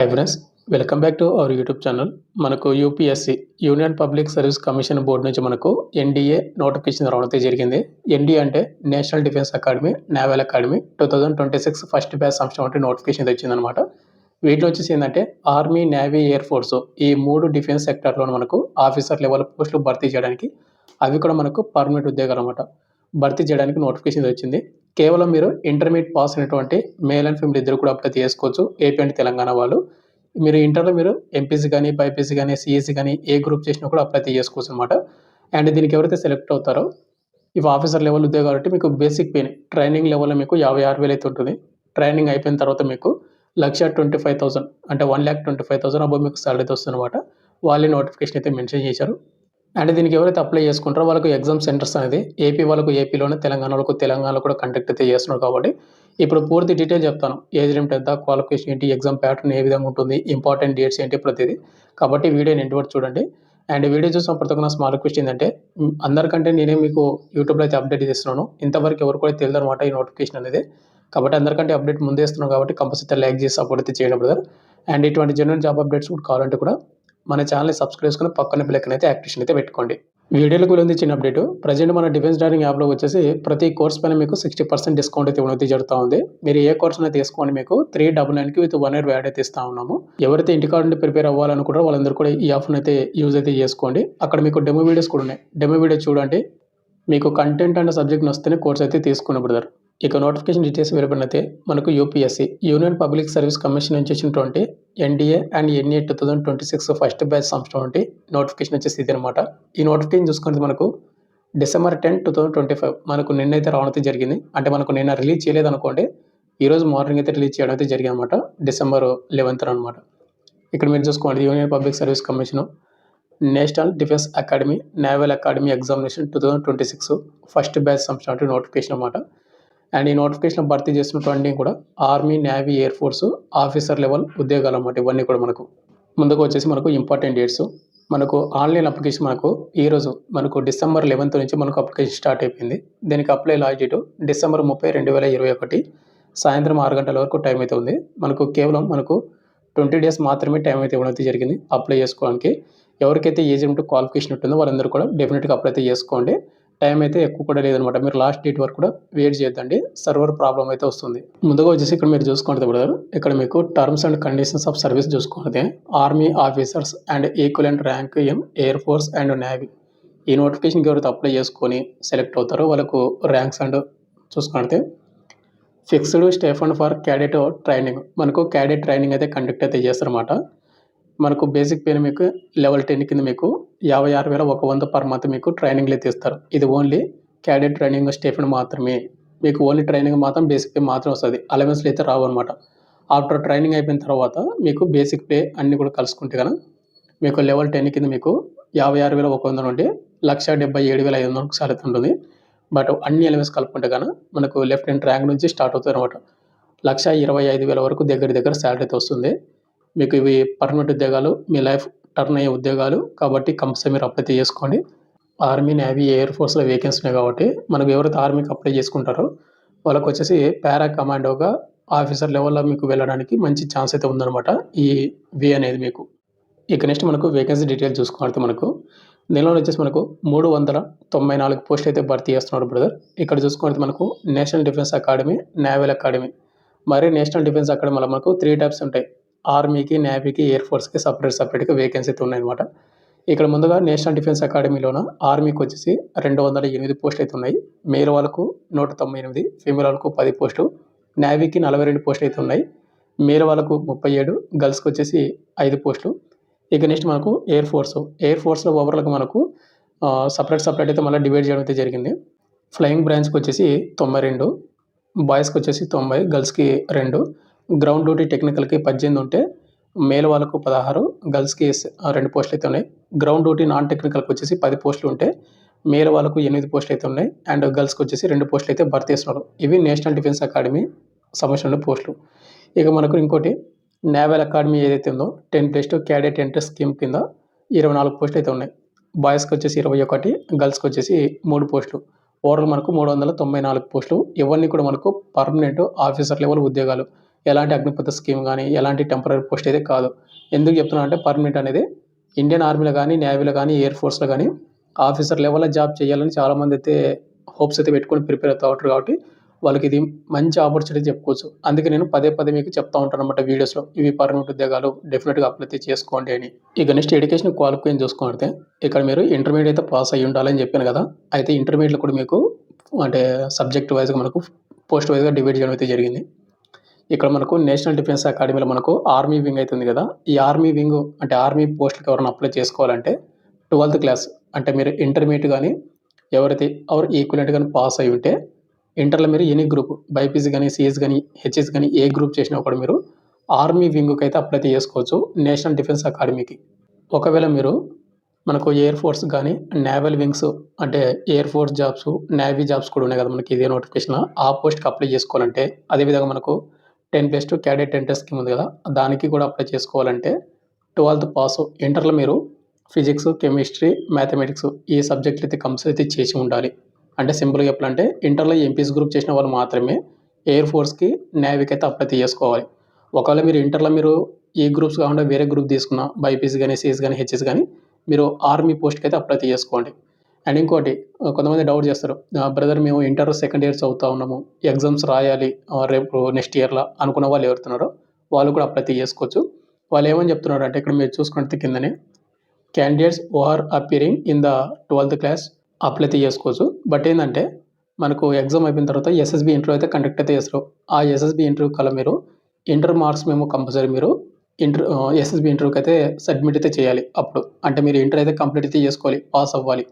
Hi friends welcome back to our YouTube channel మనకు UPSC union public service commission board నుంచి మనకు NDA notification రావడం అయితే జరిగింది. ఎన్డీఏ అంటే national defence academy naval academy two thousand twenty six first batch సంవత్సరం అంటే notification వచ్చిందనమాట వీటిలో వచ్చేసి ఏంటంటే ఆర్మీ నేవీ ఎయిర్ ఫోర్స్ ఈ మూడు డిఫెన్స్ సెక్టార్లో మనకు ఆఫీసర్ లెవెల్ పోస్టులు భర్తీ చేయడానికి అవి కూడా మనకు పర్మనెంట్ ఉద్యోగాలు అనమాట భర్తీ చేయడానికి నోటిఫికేషన్ వచ్చింది. కేవలం మీరు ఇంటర్మీడియట్ పాస్ అయినటువంటి మేల్ అండ్ ఫీమేల్ ఇద్దరు కూడా అప్లై చేసుకోవచ్చు. ఏపీ అండ్ తెలంగాణ వాళ్ళు. మీరు ఇంటర్లో మీరు ఎంపీసీ కానీ బైపీసీ కానీ సిఎస్సీ కానీ ఏ గ్రూప్ చేసినా కూడా అప్లై చేసుకోవచ్చు అనమాట అండ్ దీనికి ఎవరైతే సెలెక్ట్ అవుతారో ఇవి ఆఫీసర్ లెవెల్ ఉద్యోగాలు కాబట్టి మీకు బేసిక్ పే ట్రైనింగ్ లెవెల్లో మీకు యాభై ఆరు వేలు అయితే ఉంటుంది. ట్రైనింగ్ అయిపోయిన తర్వాత మీకు లక్ష ట్వంటీ ఫైవ్ థౌసండ్ అంటే one lakh twenty five thousand అబ్బో మీకు సాలరీ వస్తుంది అనమాట వాళ్ళే నోటిఫికేషన్ అయితే మెన్షన్ చేశారు. అండ్ దీనికి ఎవరైతే అప్లై చేసుకుంటారో వాళ్ళకు ఎగ్జామ్ సెంటర్స్ అనేది ఏపీ వాళ్ళకు ఏపీలోనే తెలంగాణ వాళ్ళకు తెలంగాణలో కూడా కండక్ట్ అయితే చేస్తున్నారు కాబట్టి ఇప్పుడు పూర్తి డీటెయిల్ చెప్తాను. ఏజ్ లిమిట్ ఎంత క్వాలిఫికేషన్ ఏంటి ఎగ్జామ్ ప్యాటర్న్ ఏ విధంగా ఉంటుంది ఇంపార్టెంట్ డేట్స్ ఏంటి ప్రతిదీ. కాబట్టి వీడియో ఎంటి వరకు చూడండి. అండ్ వీడియో చూసిన ప్రతి ఒక్క స్మాల్ రిక్వెస్ట్ ఏంటంటే అందరికంటే నేనే మీకు యూట్యూబ్లో అయితే అప్డేట్ చేస్తున్నాను. ఇంతవరకు ఎవరు కూడా తెలియదు అనమాట ఈ నోటిఫికేషన్ అనేది. కాబట్టి అందరికంటే అప్డేట్ ముందే ఇస్తున్నాను కాబట్టి కంపల్సరీ లైక్ చేసి సపోర్ట్ అయితే చేయండి బ్రదర్ అండ్ ఇటువంటి జనరల్ జాబ్ అప్డేట్స్ కూడా కావాలంటే కూడా మన ఛానల్ని సబ్స్క్రైబ్ చేసుకుని పక్కన బిల్లకన్ అయితే యాక్టివేషన్ అయితే పెట్టుకోండి. వీడియోలకు వెళ్ళి చిన్న అప్డేట్ ప్రజెంట్ మన డిఫెన్స్ డైరింగ్ యాప్లో వచ్చేసి ప్రతి కోర్స్ పైన మీకు సిక్స్టీ పర్సెంట్ డిస్కౌంట్ అయితే ఉన్నది జరుగుతూ ఉంది. మీరు ఏ కోర్స్ అయినా తీసుకోండి మీకు. త్రీ డబుల్ నైన్కి విత్ వన్ ఇయర్ వ్యాడ్ అయితే ఇస్తా ఉన్నాము. ఎవరైతే ఇంటికాడ నుండి ప్రిపేర్ అవ్వాలనుకుంటారో వాళ్ళందరూ కూడా ఈ ఆఫర్ని అయితే యూజ్ అయితే చేసుకోండి. అక్కడ మీకు డెమో వీడియోస్ కూడా ఉన్నాయి. డెమో వీడియో చూడండి. మీకు కంటెంట్ అండ్ సబ్జెక్ట్ వస్తేనే కోర్స్ అయితే తీసుకున్న బ్రదర్ ఇక నోటిఫికేషన్ డీటెయిల్స్ వినపడితే మనకు UPSC union public service commission నుంచి వచ్చినటువంటి NDA and NA two thousand twenty six first batch సంవత్సరం నోటిఫికేషన్ వచ్చేసి ఇది అనమాట ఈ నోటిఫికేషన్ చూసుకుంటే మనకు December ten two thousand twenty five మనకు నిన్నైతే రావడం అయితే జరిగింది. అంటే మనకు నిన్న రిలీజ్ చేయలేదు అనుకోండి ఈరోజు మార్నింగ్ అయితే రిలీజ్ చేయడం అయితే జరిగింది అనమాట డిసెంబర్ లెవెన్త్ అనమాట ఇక్కడ మీరు చూసుకోండి union public service commission national defence academy naval academy examination two thousand twenty six first batch సంవత్సరం నోటిఫికేషన్ అనమాట అండ్ ఈ నోటిఫికేషన్ భర్తీ చేసినటువంటి కూడా army navy air force officer level ఉద్యోగాలు అన్నమాట. ఇవన్నీ కూడా మనకు. ముందుకు వచ్చేసి మనకు ఇంపార్టెంట్ డేట్స్ మనకు ఆన్లైన్ అప్లికేషన్ మనకు ఈ రోజు మనకు డిసెంబర్ లెవెన్త్ నుంచి మనకు అప్లికేషన్ స్టార్ట్ అయిపోయింది. దీనికి అప్లై లాస్ట్ డేట్ డిసెంబర్ ముప్పై రెండు వేల ఇరవై ఒకటి సాయంత్రం ఆరు గంటల వరకు టైం అయితే ఉంది. మనకు కేవలం మనకు ట్వంటీ డేస్ మాత్రమే టైం అయితే ఇవ్వడం అయితే జరిగింది. అప్లై చేసుకోవడానికి ఎవరికైతే ఏజ్ క్వాలిఫికేషన్ ఉంటుందో వాళ్ళందరూ కూడా డెఫినెట్గా అప్లై అయితే చేసుకోండి. టైం అయితే ఎక్కువ కూడా లేదనమాట. మీరు లాస్ట్ డేట్ వరకు కూడా వెయిట్ చేయొద్దండి. సర్వర్ ప్రాబ్లం అయితే వస్తుంది. ముందుగా వచ్చేసి ఇక్కడ మీరు చూసుకోండి బ్రదర్. ఇక్కడ మీకు terms and conditions of service చూసుకోండి. Army officers and equivalent rank in air force and navy. ఈ నోటిఫికేషన్కి ఎవరైతే అప్లై చేసుకొని సెలెక్ట్ అవుతారో వాళ్ళకు ర్యాంక్స్ అండ్ చూసుకుంటే fixed stipend for cadet training. మనకు క్యాడెట్ ట్రైనింగ్ అయితే కండక్ట్ అయితే చేస్తారన్నమాట. మనకు బేసిక్ పేరు మీకు లెవెల్ టెన్ కింద మీకు యాభై ఆరు వేల ఒక వంద పర్ మంత్ మీకు ట్రైనింగ్లు అయితే ఇస్తారు ఇది ఓన్లీ క్యాడెట్ ట్రైనింగ్ స్టేఫెన్ మాత్రమే. మీకు ఓన్లీ ట్రైనింగ్ మాత్రం బేసిక్ పే మాత్రం వస్తుంది. అలవెన్స్లు అయితే రావు అనమాట ఆఫ్టర్ ట్రైనింగ్ అయిపోయిన తర్వాత మీకు బేసిక్ పే అన్నీ కూడా కలుసుకుంటే కనుక మీకు లెవెల్ టెన్ కింద మీకు యాభై ఆరు వేల ఒక వంద నుండి లక్ష డెబ్బై ఏడు వేల ఐదు వందలకు సాలరీ ఉంటుంది. బట్ అన్ని ఎలిమెంట్స్ కలుపుకుంటే కనుక మనకు లెఫ్ట్ హ్యాండ్ ర్యాంక్ నుంచి స్టార్ట్ అవుతుంది అనమాట లక్ష ఇరవై ఐదు వేల వరకు దగ్గర దగ్గర శాలరీ అయితే వస్తుంది. మీకు ఇవి పర్మనెంట్ ఉద్యోగాలు మీ లైఫ్ టర్న్ అయ్యే ఉద్యోగాలు కాబట్టి కంపల్సరీ మీరు అప్లై చేసుకోండి. ఆర్మీ నేవీ ఎయిర్ ఫోర్స్లో వేకెన్సీ ఉన్నాయి కాబట్టి మనకు ఎవరైతే ఆర్మీకి అప్లై చేసుకుంటారో వాళ్ళకి వచ్చేసి పారా కమాండోగా ఆఫీసర్ లెవెల్లో మీకు వెళ్ళడానికి మంచి ఛాన్స్ అయితే ఉందన్నమాట ఈ వి అనేది మీకు. ఇక నెక్స్ట్ మనకు వేకెన్సీ డీటెయిల్స్ చూసుకోవాలి మనకు. నెలలో వచ్చేసి మనకు మూడు వందల తొంభై నాలుగు పోస్ట్ అయితే భర్తీ చేస్తున్నారు బ్రదర్ ఇక్కడ చూసుకుంటే మనకు National Defence Academy Naval Academy మరి నేషనల్ డిఫెన్స్ అకాడమీలో మనకు త్రీ టైప్స్ ఉంటాయి. ఆర్మీకి నేవీకి ఎయిర్ ఫోర్స్కి సపరేట్ సపరేట్గా వేకెన్సీ అయితే ఉన్నాయన్నమాట. ఇక్కడ ముందుగా నేషనల్ డిఫెన్స్ అకాడమీలోన ఆర్మీకి వచ్చేసి రెండు వందల ఎనిమిది పోస్టులు అయితే ఉన్నాయి. మేల్ వాళ్ళకు నూట తొంభై ఎనిమిది ఫీమేల్ వాళ్ళకు పది పోస్టు నేవీకి నలభై రెండు పోస్టులు అయితే ఉన్నాయి. మేల్ వాళ్ళకు ముప్పై ఏడు గర్ల్స్కి వచ్చేసి ఐదు పోస్టులు ఇక నెక్స్ట్ మనకు ఎయిర్ ఫోర్స్. ఎయిర్ ఫోర్స్లో ఓవరాల్గా మనకు సపరేట్ సపరేట్ అయితే మళ్ళీ డివైడ్ చేయడం అయితే జరిగింది. ఫ్లయింగ్ బ్రాంచ్కి వచ్చేసి తొంభై రెండు బాయ్స్కి వచ్చేసి తొంభై గర్ల్స్కి రెండు. గ్రౌండ్ డ్యూటీ టెక్నికల్కి పద్దెనిమిది ఉంటే మేల్ వాళ్ళకు పదహారు గర్ల్స్కి రెండు పోస్టులు అయితే ఉన్నాయి. గ్రౌండ్ డ్యూటీ నాన్ టెక్నికల్కి వచ్చేసి పది పోస్టులు ఉంటే మేల్ వాళ్ళకు ఎనిమిది పోస్టులు అయితే ఉన్నాయి. అండ్ గర్ల్స్కి వచ్చేసి రెండు పోస్టులు అయితే భర్తీ చేస్తున్నారు. ఇవి నేషనల్ డిఫెన్స్ అకాడమీ సంబంధించిన పోస్టులు. ఇక మనకు ఇంకోటి నేవల్ అకాడమీ ఏదైతే ఉందో ten test cadet entrance scheme కింద ఇరవై నాలుగు పోస్టులు అయితే ఉన్నాయి. బాయ్స్కి వచ్చేసి ఇరవై ఒకటి గర్ల్స్కి వచ్చేసి మూడు పోస్టులు. ఓవరాల్ మనకు మూడు వందల తొంభై నాలుగు పోస్టులు. ఇవన్నీ కూడా మనకు పర్మనెంట్ ఆఫీసర్ లెవెల్ ఉద్యోగాలు. ఎలాంటి అగ్నిపథ స్కీమ్ కానీ ఎలాంటి టెంపరీ పోస్ట్ అయితే కాదు. ఎందుకు చెప్తున్నా అంటే పర్మనెంట్ అనేది ఇండియన్ ఆర్మీలో కానీ నేవీలో కానీ ఎయిర్ ఫోర్స్లో కానీ ఆఫీసర్ లెవెల్లో జాబ్ చేయాలని చాలామంది అయితే హోప్స్ అయితే పెట్టుకొని ప్రిపేర్ అవుతూ ఉంటారు కాబట్టి వాళ్ళకి ఇది మంచి ఆపర్చునిటీ చెప్పుకోవచ్చు. అందుకే నేను పదే పదే మీకు చెప్తా ఉంటాను అనమాట వీడియోస్లో. ఇవి పర్మనెంట్ ఉద్యోగాలు డెఫినెట్గా అప్లై చేసుకోండి అని. ఇక నెక్స్ట్ ఎడ్యుకేషన్ క్వాలిఫికేషన్ చూసుకుంటే ఇక్కడ మీరు ఇంటర్మీడియట్ అయితే పాస్ అయ్యి ఉండాలని చెప్పాను కదా. అయితే ఇంటర్మీడియట్లో కూడా మీకు అంటే సబ్జెక్ట్ వైజ్గా మనకు పోస్ట్ వైజ్గా డివైడ్ చేయడం అయితే జరిగింది. ఇక్కడ మనకు నేషనల్ డిఫెన్స్ అకాడమీలో మనకు ఆర్మీ వింగ్ అయితే ఉంది కదా. ఈ ఆర్మీ వింగ్ అంటే ఆర్మీ పోస్ట్కి ఎవరైనా అప్లై చేసుకోవాలంటే ట్వెల్త్ క్లాస్ అంటే మీరు ఇంటర్మీడియట్ కానీ ఎవరైతే ఎవరు ఈక్వలెంట్ కానీ పాస్ అయి ఉంటే ఇంటర్లో మీరు ఎనీ గ్రూప్ బైపీసీ కానీ సిఎస్ కానీ హెచ్ఎస్ కానీ ఏ గ్రూప్ చేసినా కూడా మీరు ఆర్మీ వింగ్కి అయితే అప్లై చేసుకోవచ్చు నేషనల్ డిఫెన్స్ అకాడమీకి. ఒకవేళ మీరు మనకు ఎయిర్ ఫోర్స్ కానీ నేవల్ వింగ్స్ అంటే air force jobs navy jobs కూడా ఉన్నాయి కదా మనకి ఇదే నోటిఫికేషన్ ఆ పోస్ట్కి అప్లై చేసుకోవాలంటే అదేవిధంగా మనకు ten plus two cadet ten scheme ఉంది కదా దానికి కూడా అప్లై చేసుకోవాలంటే ట్వెల్త్ పాస్ ఇంటర్లో మీరు ఫిజిక్స్ కెమిస్ట్రీ మ్యాథమెటిక్స్ ఈ సబ్జెక్టులు అయితే కంపల్సరీ అయితే చేసి ఉండాలి. అంటే సింపుల్గా చెప్పాలంటే ఇంటర్లో ఎంపీస్ గ్రూప్ చేసిన వాళ్ళు మాత్రమే ఎయిర్ ఫోర్స్కి నేవీకి అయితే అప్లై చేసుకోవాలి ఒకవేళ మీరు ఇంటర్లో మీరు ఈ గ్రూప్స్ కాకుండా వేరే గ్రూప్ తీసుకున్న బైపీసీ కానీ సిఎస్ కానీ హెచ్ఎస్ కానీ మీరు ఆర్మీ పోస్ట్కి అయితే అప్లై చేసుకోండి అండ్ ఇంకోటి కొంతమంది డౌట్ చేస్తారు. బ్రదర్ మేము ఇంటర్ సెకండ్ ఇయర్ చదువుతా ఉన్నాము. ఎగ్జామ్స్ రాయాలి రేపు నెక్స్ట్ ఇయర్లో అనుకున్న వాళ్ళు ఎవరుతున్నారో వాళ్ళు కూడా అప్లై చేసుకోవచ్చు. వాళ్ళు ఏమని చెప్తున్నారు అంటే ఇక్కడ మీరు చూసుకుంటే కిందనే candidates or are appearing in the twelfth class apply చేసుకోవచ్చు. బట్ ఏంటంటే మనకు ఎగ్జామ్ అయిపోయిన తర్వాత ఎస్ఎస్బి ఇంటర్వ్యూ అయితే కండక్ట్ అయితే చేస్తారు. ఆ ఎస్ఎస్బి ఇంటర్వ్యూ కల మీరు ఇంటర్ మార్క్స్ మేము కంపల్సరీ మీరు ఇంటర్ ఎస్ఎస్బి ఇంటర్వ్యూకి అయితే సబ్మిట్ అయితే చేయాలి అప్పుడు. అంటే మీరు ఇంటర్ అయితే కంప్లీట్ అయితే చేసుకోవాలి పాస్ అవ్వాలి.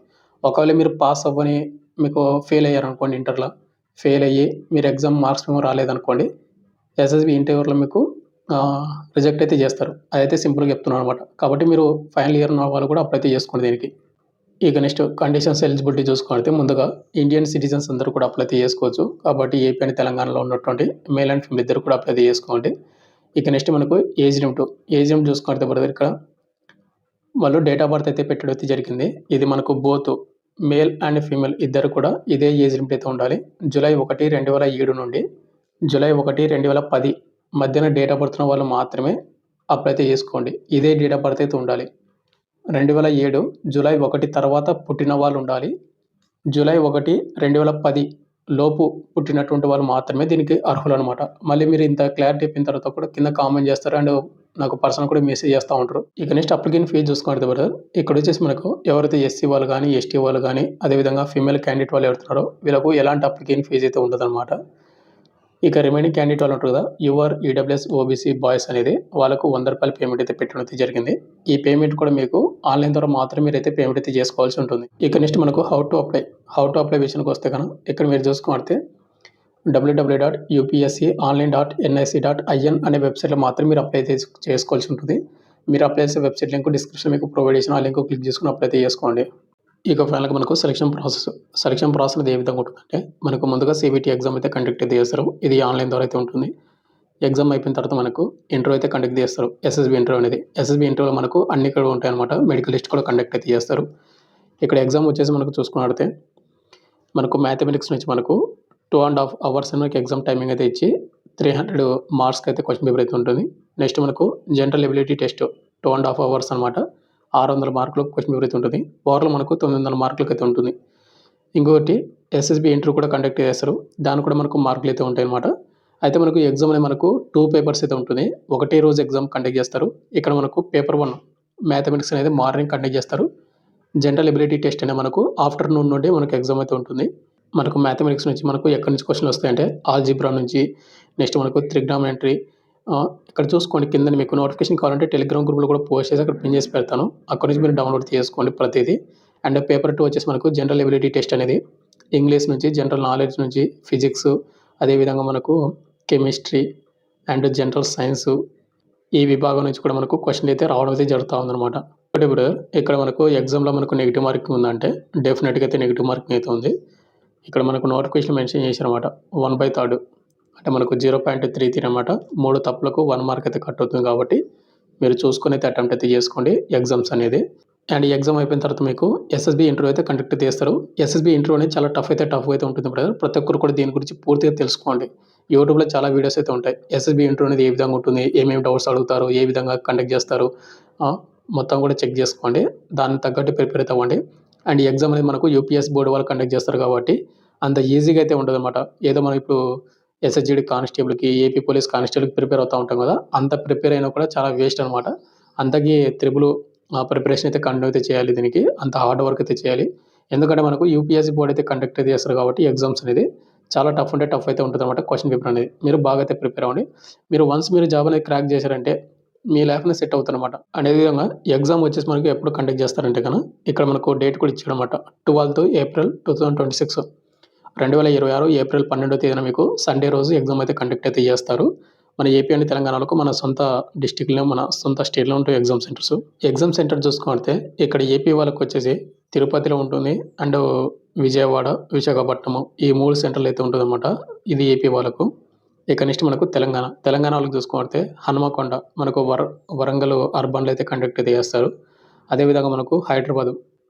ఒకవేళ మీరు పాస్ అవ్వని మీకు ఫెయిల్ అయ్యారు అనుకోండి ఇంటర్లో ఫెయిల్ అయ్యి మీరు ఎగ్జామ్ మార్క్స్ మేము రాలేదనుకోండి ఎస్ఎస్బి ఇంటర్వ్యూలో మీకు రిజెక్ట్ అయితే చేస్తారు. అదైతే సింపుల్గా చెప్తున్నాను అనమాట కాబట్టి మీరు ఫైనల్ ఇయర్ ఉన్న వాళ్ళు కూడా అప్లై చేసుకోండి దీనికి. ఇక నెక్స్ట్ కండిషన్స్ ఎలిజిబిలిటీ చూసుకుంటే ముందుగా ఇండియన్ సిటిజన్స్ అందరూ కూడా అప్లై చేసుకోవచ్చు. కాబట్టి ఏపీ అని తెలంగాణలో ఉన్నటువంటి మేల్ అండ్ ఫీమేల్ ఇద్దరు కూడా అప్లై చేసుకోండి. ఇక నెక్స్ట్ మనకు ఏజ్ లిమిట్ ఏజ్ లిమిట్ చూసుకుంటే బ్రదర్ ఇక్కడ వాళ్ళు డేట్ ఆఫ్ బర్త్ అయితే పెట్టడం అయితే జరిగింది. ఇది మనకు బోత్ మేల్ అండ్ ఫీమేల్ ఇద్దరు కూడా ఇదే ఏజ్ లిమిట్ అయితే ఉండాలి. జూలై ఒకటి రెండు వేల ఏడు నుండి జూలై ఒకటి రెండు వేల పది మధ్యన డేట్ ఆఫ్ బర్త్ ఉన్న వాళ్ళు మాత్రమే అప్లై అయితే చేసుకోండి. ఇదే డేట్ ఆఫ్ బర్త్ అయితే ఉండాలి. రెండు వేల ఏడు జూలై ఒకటి తర్వాత పుట్టిన వాళ్ళు ఉండాలి. జూలై ఒకటి రెండు వేల పది లోపు పుట్టినటువంటి వాళ్ళు మాత్రమే దీనికి అర్హులు అనమాట మళ్ళీ మీరు ఇంత క్లారిటీ అయిపోయిన తర్వాత కూడా కింద కామెంట్ చేస్తారు. అండ్ నాకు పర్సనల్ కూడా మెసేజ్ చేస్తూ ఉంటారు. ఇక నెక్స్ట్ అప్లికేషన్ ఫీజు చూసుకోండి బ్రదర్ ఇక్కడ వచ్చేసి మనకు ఎవరైతే ఎస్సీ వాళ్ళు కానీ ఎస్టీ వాళ్ళు కానీ అదేవిధంగా ఫీమేల్ క్యాండిడేట్ వాళ్ళు ఎవరుతున్నారో వీళ్ళకు ఎలాంటి అప్లికేషన్ ఫీజు అయితే ఉండదన్నమాట. ఇక రిమైనింగ్ క్యాండిడేట్ వాళ్ళు ఉంటారు కదా యువర్ ఈడబ్ల్యూఎస్ ఓబీసీ బాయ్స్ అనేది వాళ్ళకు వంద రూపాయల పేమెంట్ అయితే పెట్టడం అయితే జరిగింది. ఈ పేమెంట్ కూడా మీకు ఆన్లైన్ ద్వారా మాత్రమే మీరైతే పేమెంట్ అయితే చేసుకోవాల్సి ఉంటుంది. ఇక నెక్స్ట్ మనకు how to apply how to apply విషయానికి వస్తే కనుక ఇక్కడ మీరు చూసుకుంటే WWW dot UPSC online dot NIC dot IN అనే వెబ్సైట్లో మాత్రం మీరు అప్లై చేసుకోవాల్సి ఉంటుంది. మీరు అప్లై చేసే వెబ్సైట్ లింక్ డిస్క్రిప్షన్ మీకు ప్రొవైడ్ చేసిన ఆ లింక్ క్లిక్ చేసుకుని అప్లై చేసుకోండి. ఇక ఫైనల్గా మనకు సెలక్షన్ ప్రాసెస్ సెలక్షన్ ప్రాసెస్ ఏ విధంగా ఉంటుందంటే మనకు ముందుగా సిబిటీ ఎగ్జామ్ అయితే కండక్ట్ అయితే చేస్తారు. ఇది ఆన్లైన్ ద్వారా అయితే ఉంటుంది. ఎగ్జామ్ అయిపోయిన తర్వాత మనకు ఇంటర్వ్యూ అయితే కండక్ట్ చేస్తారు. ఎస్ఎస్బి ఇంటర్వ్యూ అనేది ఎస్ఎస్బి ఇంటర్వ్యూలో మనకు అన్ని కూడా ఉంటాయి అనమాట మెడికల్ లిస్ట్ కూడా కండక్ట్ అయితే చేస్తారు. ఇక్కడ ఎగ్జామ్ వచ్చేసి మనకు చూసుకున్నట్లయితే మనకు మ్యాథమెటిక్స్ నుంచి మనకు టూ అండ్ హాఫ్ అవర్స్ మనకి ఎగ్జామ్ టైమింగ్ అయితే ఇచ్చి త్రీ హండ్రెడ్ మార్క్స్కి అయితే క్వశ్చన్ పేపర్ అయితే ఉంటుంది. నెక్స్ట్ మనకు general ability test two and half hours అనమాట ఆరు వందల మార్కులు క్వశ్చన్ పేపర్ అయితే ఉంటుంది. ఓవర్లో మనకు తొమ్మిది వందల మార్కులకి అయితే ఉంటుంది. ఇంకొకటి ఎస్ఎస్బి ఇంటర్వ్యూ కూడా కండక్ట్ చేస్తారు. దాని కూడా మనకు మార్కులు అయితే ఉంటాయి అనమాట అయితే మనకు ఎగ్జామ్ అనేది మనకు టూ పేపర్స్ అయితే ఉంటుంది. ఒకటే రోజు ఎగ్జామ్ కండక్ట్ చేస్తారు. ఇక్కడ మనకు పేపర్ వన్ మ్యాథమెటిక్స్ అనేది మార్నింగ్ కండక్ట్ చేస్తారు. జనరల్ ఎబిలిటీ టెస్ట్ అనేది మనకు ఆఫ్టర్నూన్ నుండి మనకు ఎగ్జామ్ అయితే ఉంటుంది. మనకు మ్యాథమెటిక్స్ నుంచి మనకు ఎక్కడి నుంచి క్వశ్చన్ వస్తాయంటే ఆల్జిబ్రా నుంచి నెక్స్ట్ మనకు త్రిగ్నామెంటరీ ఇక్కడ చూసుకోండి కింద మీకు నోటిఫికేషన్ కావాలంటే టెలిగ్రామ్ గ్రూప్లో కూడా పోస్ట్ చేసి అక్కడ పిన్ చేసి పెడతాను. అక్కడ నుంచి మీరు డౌన్లోడ్ చేసుకోండి ప్రతిదీ. అండ్ పేపర్ టూ వచ్చేసి మనకు జనరల్ ఎబిలిటీ టెస్ట్ అనేది. ఇంగ్లీష్ నుంచి జనరల్ నాలెడ్జ్ నుంచి ఫిజిక్స్ అదేవిధంగా మనకు కెమిస్ట్రీ అండ్ జనరల్ సైన్స్ ఈ విభాగం నుంచి కూడా మనకు క్వశ్చన్ అయితే రావడం అయితే జరుగుతూ ఉందన్నమాట. ఇప్పుడు ఇక్కడ మనకు ఎగ్జామ్లో మనకు నెగిటివ్ మార్కింగ్ ఉందంటే డెఫినెట్గా అయితే నెగిటివ్ మార్కింగ్ అయితే ఉంది. ఇక్కడ మనకు నోటిఫికేషన్ మెన్షన్ చేశారన్నమాట. వన్ బై థర్డ్ అంటే మనకు జీరో పాయింట్ త్రీ త్రీ అనమాట మూడు తప్పులకు వన్ మార్క్ అయితే కట్ అవుతుంది కాబట్టి మీరు చూసుకుని అయితే అటెంప్ట్ అయితే చేసుకోండి. ఎగ్జామ్స్ అనేది. అండ్ ఎగ్జామ్ అయిపోయిన తర్వాత మీకు ఎస్ఎస్బి ఇంటర్వ్యూ అయితే కండక్ట్ చేస్తారు. ఎస్ఎస్బి ఇంటర్వ్యూ అనేది చాలా టఫ్ అయితే టఫ్ అయితే ఉంటుంది బ్రదర్ ప్రతి ఒక్కరు కూడా దీని గురించి పూర్తిగా తెలుసుకోండి. యూట్యూబ్లో చాలా వీడియోస్ అయితే ఉంటాయి. ఎస్ఎస్బి ఇంటర్వ్యూ అనేది ఏ విధంగా ఉంటుంది? ఏమేమి డౌట్స్ అడుగుతారు? ఏ విధంగా కండక్ట్ చేస్తారు? మొత్తం కూడా చెక్ చేసుకోండి. దానికి తగ్గట్టు ప్రిపేర్ అయితే అవ్వండి. అండ్ ఎగ్జామ్ అనేది మనకు యూపీఎస్ బోర్డు వాళ్ళు కండక్ట్ చేస్తారు కాబట్టి అంత ఈజీగా అయితే ఉండదు అనమాట ఏదో మనం ఇప్పుడు ఎస్ఎస్జిడి కానిస్టేబుల్కి ఏపీ పోలీస్ కానిస్టేబుల్కి ప్రిపేర్ అవుతూ ఉంటాం కదా అంత ప్రిపేర్ అయినా కూడా చాలా వేస్ట్ అనమాట అంతకీ త్రిబుల్ ప్రిపరేషన్ అయితే కండక్ట్ అయితే చేయాలి దీనికి అంత హార్డ్ వర్క్ అయితే చేయాలి. ఎందుకంటే మనకు యూపీఎస్సీ బోర్డు అయితే కండక్ట్ అయితే చేస్తారు కాబట్టి ఎగ్జామ్స్ అనేది చాలా టఫ్ అంటే టఫ్ అయితే ఉంటుంది అనమాట క్వశ్చన్ పేపర్ అనేది. మీరు బాగా అయితే ప్రిపేర్ అవ్వండి. మీరు వన్స్ మీరు జాబ్ అనేది క్రాక్ చేశారంటే మీ లైఫ్ని సెట్ అవుతుందన్నమాట. అదే విధంగా ఎగ్జామ్ వచ్చేసి మనకి ఎప్పుడు కండక్ట్ చేస్తారంటే కనుక ఇక్కడ మనకు డేట్ కూడా ఇచ్చాడనమాట twelfth April two thousand twenty six రెండు వేల ఇరవై ఆరు ఏప్రిల్ పన్నెండో తేదీన మీకు సండే రోజు ఎగ్జామ్ అయితే కండక్ట్ అయితే చేస్తారు. మన ఏపీ అండ్ తెలంగాణలో మన సొంత డిస్టిక్లో మన సొంత స్టేట్లో ఉంటాయి ఎగ్జామ్ సెంటర్స్ ఎగ్జామ్ సెంటర్ చూసుకుంటే ఇక్కడ ఏపీ వాళ్ళకి వచ్చేసి తిరుపతిలో ఉంటుంది. అండ్ విజయవాడ విశాఖపట్నం ఈ మూడు సెంటర్లు అయితే ఉంటుందన్నమాట. ఇది ఏపీ వాళ్ళకు. ఇక నెక్స్ట్ మనకు తెలంగాణ. తెలంగాణ వాళ్ళకి చూసుకుంటే హనుమకొండ మనకు వర వరంగల్ అర్బన్లో అయితే కండక్ట్ అయితే చేస్తారు. అదేవిధంగా మనకు హైదరాబాద్.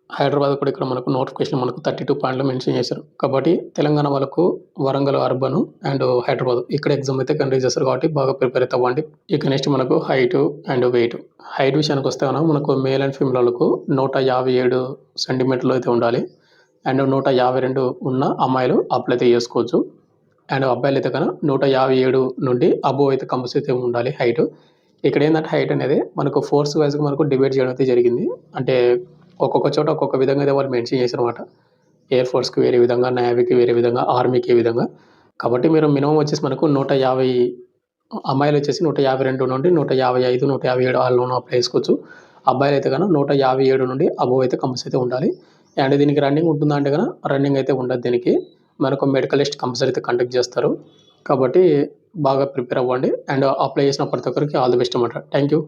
హైదరాబాద్ కూడా ఇక్కడ మనకు నోటిఫికేషన్ మనకు థర్టీ టూ పాయింట్లు మెన్షన్ చేశారు. కాబట్టి తెలంగాణ వాళ్ళకు వరంగల్ అర్బన్ అండ్ హైదరాబాద్ ఇక్కడ ఎగ్జామ్ అయితే కండక్ట్ చేస్తారు కాబట్టి బాగా ప్రిపేర్ అయితే అవ్వండి. ఇక నెక్స్ట్ మనకు హైట్ అండ్ వెయిట్ హైట్ విషయానికి వస్తే కనుక మనకు మేల్ అండ్ ఫీమేల్ వాళ్ళకు నూట యాభై ఏడు సెంటీమీటర్లు అయితే ఉండాలి. అండ్ నూట యాభై రెండు ఉన్న అమ్మాయిలు అప్లై అయితే చేసుకోవచ్చు. అండ్ అబ్బాయిలు అయితే కనుక నూట యాభై ఏడు నుండి అబోవ్ అయితే కంపల్సరీ అయితే ఉండాలి హైట్ ఇక్కడ ఏంటంటే హైట్ అనేది మనకు ఫోర్స్ వైజ్గా మనకు డిబేట్ చేయడం అయితే జరిగింది. అంటే ఒక్కొక్క చోట ఒక్కొక్క విధంగా అయితే వాళ్ళు మెన్షన్ చేశారు అనమాట ఎయిర్ ఫోర్స్కి వేరే విధంగా నేవీకి వేరే విధంగా ఆర్మీకి ఏ విధంగా. కాబట్టి మీరు మినిమం వచ్చేసి మనకు నూట యాభై అమ్మాయిలు వచ్చేసి నూట యాభై రెండు నుండి నూట యాభై ఐదు నూట యాభై ఏడు వాళ్ళను అప్లై చేసుకోవచ్చు. అబ్బాయిలు అయితే కనుక నూట యాభై ఏడు నుండి అబోవ్ అయితే కంపల్సరీ అయితే ఉండాలి. అండ్ దీనికి రన్నింగ్ ఉంటుందా అంటే కనుక రన్నింగ్ అయితే ఉండదు దీనికి. మనకు మెడికల్ టెస్ట్ కంపల్సరీ కండక్ట్ చేస్తారు. కాబట్టి బాగా ప్రిపేర్ అవ్వండి. అండ్ అప్లై చేసిన ప్రతి ఒక్కరికి ఆల్ ది బెస్ట్ అన్నమాట. Thank you